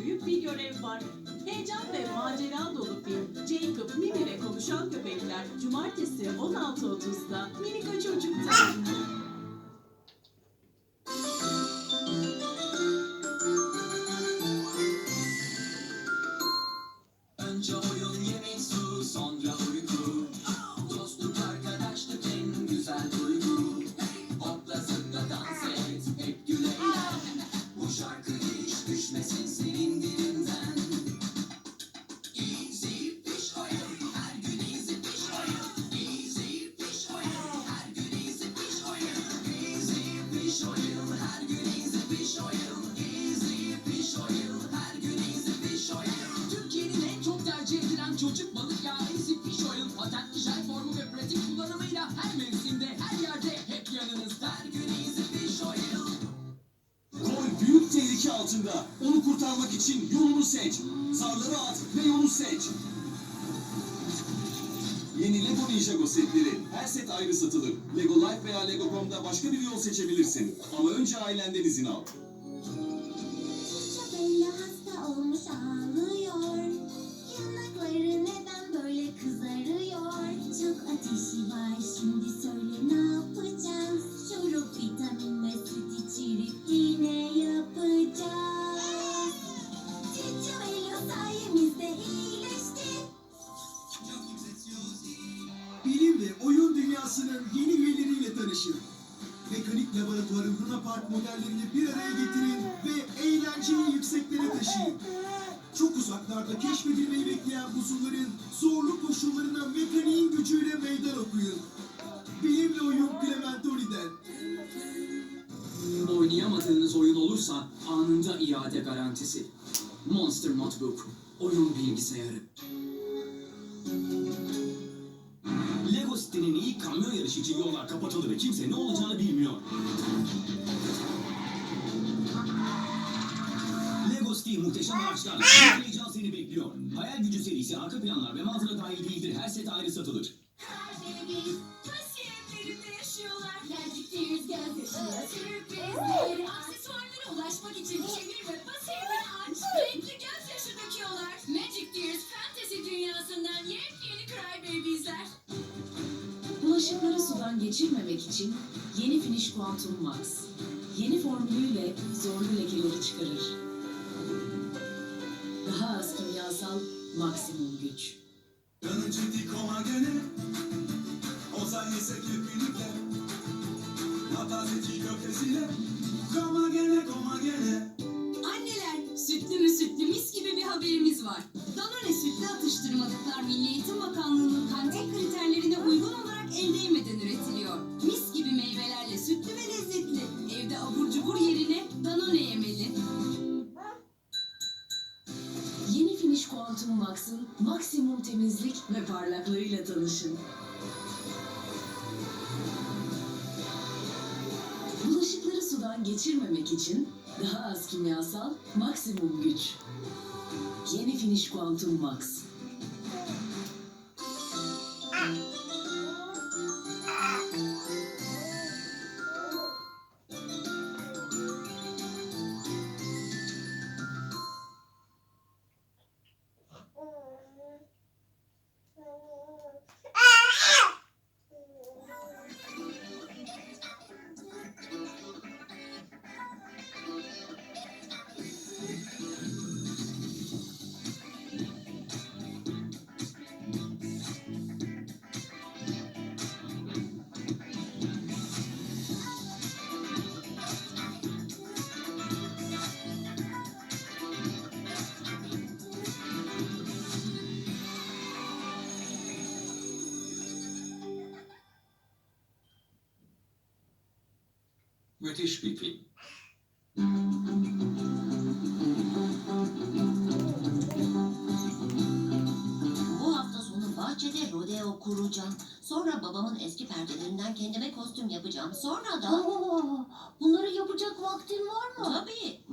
büyük bir görev var. Heyecan ve macera dolu film Jacob, Mimi ve Konuşan Köpekler Cumartesi 16.30'da Minika Çocuk'ta. Önce altında. Onu kurtarmak için yolunu seç. Zarları at ve yolu seç. Yeni Lego Ninjago setleri her set ayrı satılır. Lego Life veya Lego.com'da başka bir yol seçebilirsin. Ama önce ailenden izin al. Çabella hasta olmuş ağlıyor. Dünyasının yeni üyeleriyle tanışın. Mekanik laboratuvarın Luna Park modellerini bir araya getirin ve eğlenceyi yükseklere taşıyın. Çok uzaklarda keşfedilmeyi bekleyen buzulların zorlu koşullarına mekaniğin gücüyle meydan okuyun. Bilimle oyun Clementori'den. Oynayamadığınız oyun olursa anında iade garantisi Monster Notebook Oyun bilgisayarı kamyon yarışı için yollar kapatıldı ve kimse ne olacağını bilmiyor. Lego City muhteşem araçlarla büyük heyecan seni bekliyor. Hayal gücü serisi arka planlar ve manzara dahil değildir. Her set ayrı satılır. Kalbimiz geçirmemek için yeni Finish Quantum Max. Yeni formülüyle zorlu lekeleri çıkarır. Daha az kimyasal maksimum güç. Yanıcı dikoma gene Ozan yesek hep birlikte Natazeci köftesiyle Koma gene koma gene Anneler, sütlü mü sütlü mis gibi bir haberimiz var. Danone sütlü atıştırmalıklar Milli Eğitim Bakanlığı'nın kantin kriterlerine Quantum Max'ın maksimum temizlik ve parlaklığıyla tanışın. Bulaşıkları sudan geçirmemek için daha az kimyasal maksimum güç. Yeni Finish Quantum Max. Müthiş bir film. Bu hafta sonu bahçede rodeo kuracağım. Sonra babamın eski perdelerinden kendime kostüm yapacağım. Sonra da... bunları yapacak vaktin var mı? Tabii.